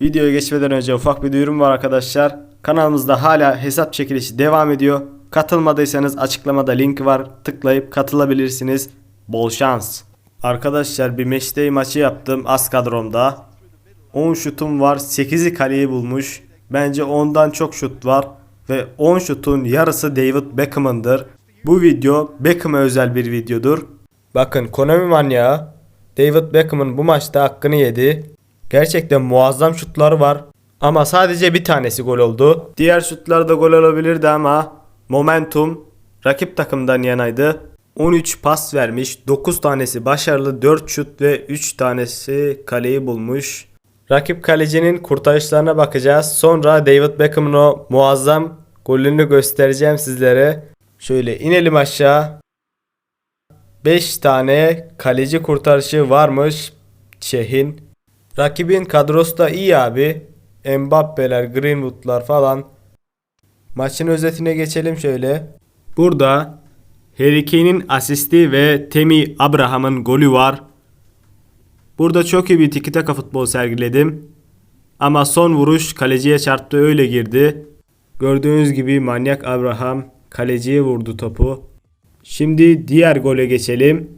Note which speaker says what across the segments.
Speaker 1: Videoya geçmeden önce ufak bir duyurum var arkadaşlar. Kanalımızda hala hesap çekilişi devam ediyor. Katılmadıysanız açıklamada link var. Tıklayıp katılabilirsiniz. Bol şans. Arkadaşlar bir matchday maçı yaptım az kadromda. 10 şutum var 8'i kaleyi bulmuş. Bence 10'dan çok şut var. Ve 10 şutun yarısı David Beckham'ındır. Bu video Beckham'a özel bir videodur. Bakın Konami manyağı David Beckham'ın bu maçta hakkını yedi. Gerçekten muazzam şutları var. Ama sadece bir tanesi gol oldu. Diğer şutlar da gol olabilirdi ama momentum rakip takımdan yanaydı. 13 pas vermiş, 9 tanesi başarılı, 4 şut ve 3 tanesi kaleyi bulmuş. Rakip kalecinin kurtarışlarına bakacağız. Sonra David Beckham'ın o muazzam golünü göstereceğim sizlere. Şöyle inelim aşağı. 5 tane kaleci kurtarışı varmış Çeh'in. Rakibin kadrosu da iyi abi. Mbappe'ler, Greenwood'lar falan. Maçın özetine geçelim şöyle. Burada Harry Kane'in asisti ve Temi Abraham'ın golü var. Burada çok iyi bir tiki taka futbol sergiledim. Ama son vuruş kaleciye çarptı öyle girdi. Gördüğünüz gibi manyak Abraham kaleciye vurdu topu. Şimdi diğer gole geçelim.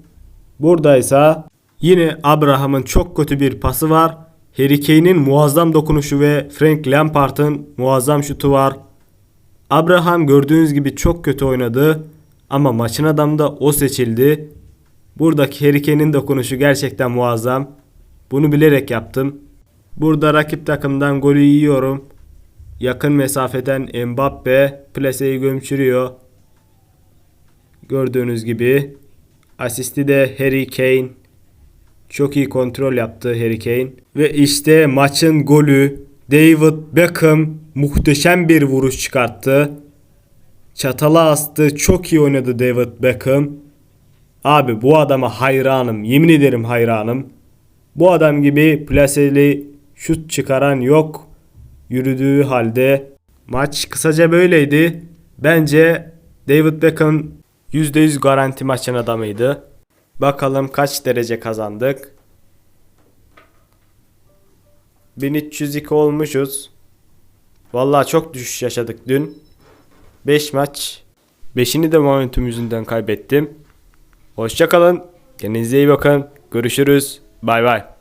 Speaker 1: Buradaysa yine Abraham'ın çok kötü bir pası var. Harry Kane'in muazzam dokunuşu ve Frank Lampard'ın muazzam şutu var. Abraham gördüğünüz gibi çok kötü oynadı ama maçın adamı da o seçildi. Buradaki Harry Kane'in dokunuşu gerçekten muazzam. Bunu bilerek yaptım. Burada rakip takımdan golü yiyorum. Yakın mesafeden Mbappe plaseyi gömçürüyor. Gördüğünüz gibi asisti de Harry Kane. Çok iyi kontrol yaptı Harry Kane. Ve işte maçın golü David Beckham muhteşem bir vuruş çıkarttı. Çatala astı. Çok iyi oynadı David Beckham. Abi bu adama hayranım. Yemin ederim hayranım. Bu adam gibi plaseli şut çıkaran yok. Yürüdüğü halde. Maç kısaca böyleydi. Bence David Beckham %100 garanti maçın adamıydı. Bakalım kaç derece kazandık. 1302 olmuşuz. Vallahi çok düşüş yaşadık dün. 5 maç. 5'ini de momentum yüzünden kaybettim. Hoşçakalın. Kendinize iyi bakın. Görüşürüz. Bay bay.